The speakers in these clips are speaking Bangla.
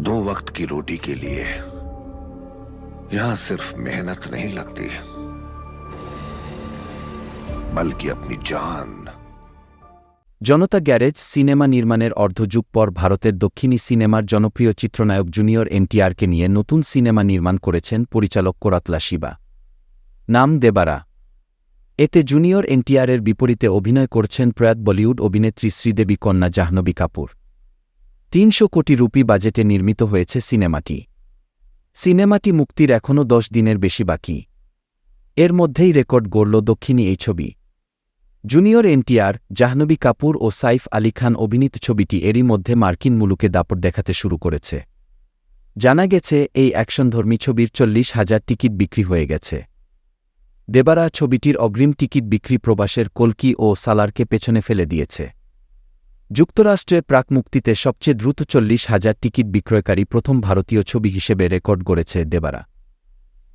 दो वक्त की रोटी के लिए यहां सिर्फ मेहनत नहीं लगती बल्कि अपनी जान জনতা গ্যারেজ সিনেমা নির্মাণের অর্ধযুগ পর ভারতের দক্ষিণী সিনেমার জনপ্রিয় চিত্রনায়ক জুনিয়র এনটিআরকে নিয়ে নতুন সিনেমা নির্মাণ করেছেন পরিচালক কোরাতলা শিবা নাম দেবারা এতে জুনিয়র এনটিআরের বিপরীতে অভিনয় করছেন প্রয়াত বলিউড অভিনেত্রী শ্রীদেবী কন্যা জাহ্নবী কাপুর তিনশো কোটি রুপি বাজেটে নির্মিত হয়েছে সিনেমাটি। সিনেমাটি মুক্তির এখনও দশ দিনের বেশি বাকি। এর মধ্যেই রেকর্ড গড়ল দক্ষিণী এই ছবি। জুনিয়র এনটিআর, জাহ্নবী কাপুর ও সাইফ আলী খান অভিনীত ছবিটি এরই মধ্যে মার্কিন মুলুকে দাপট দেখাতে শুরু করেছে। জানা গেছে, এই অ্যাকশনধর্মী ছবির চল্লিশ হাজার টিকিট বিক্রি হয়ে গেছে। দেবারা ছবিটির অগ্রিম টিকিট বিক্রি প্রবাসের কলকি ও সালারকে পেছনে ফেলে দিয়েছে। যুক্তরাষ্ট্রে প্রাক মুক্তিতে সবচেয়ে দ্রুত চল্লিশ হাজার টিকিট বিক্রয়কারী প্রথম ভারতীয় ছবি হিসেবে রেকর্ড গড়েছে দেবারা।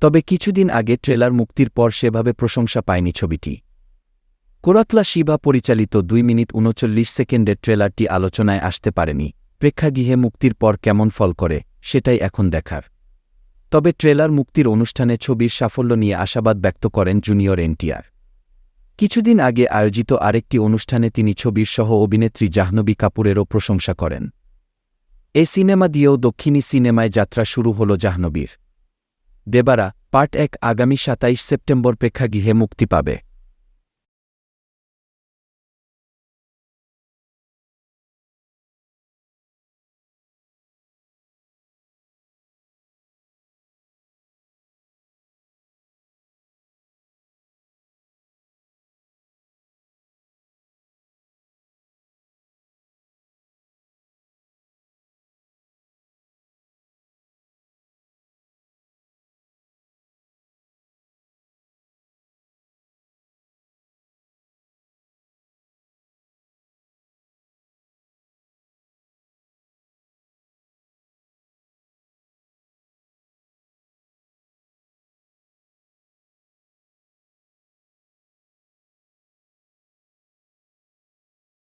তবে কিছুদিন আগে ট্রেলার মুক্তির পর সেভাবে প্রশংসা পায়নি ছবিটি। কোরাতলা শিবা পরিচালিত দুই মিনিট উনচল্লিশ সেকেন্ডের ট্রেলারটি আলোচনায় আসতে পারেনি। প্রেক্ষাগৃহে মুক্তির পর কেমন ফল করে, সেটাই এখন দেখার। তবে ট্রেলার মুক্তির অনুষ্ঠানে ছবির সাফল্য নিয়ে আশাবাদ ব্যক্ত করেন জুনিয়র এনটিআর। কিছুদিন আগে আয়োজিত আরেকটি অনুষ্ঠানে তিনি ছবির সহ অভিনেত্রী জাহ্নবী কাপুরেরও প্রশংসা করেন। এ সিনেমা দিয়েও দক্ষিণী সিনেমায় যাত্রা শুরু হল জাহ্নবীর। দেবারা, পার্ট এক, আগামী সাতাইশ সেপ্টেম্বর প্রেক্ষাগৃহে মুক্তি পাবে।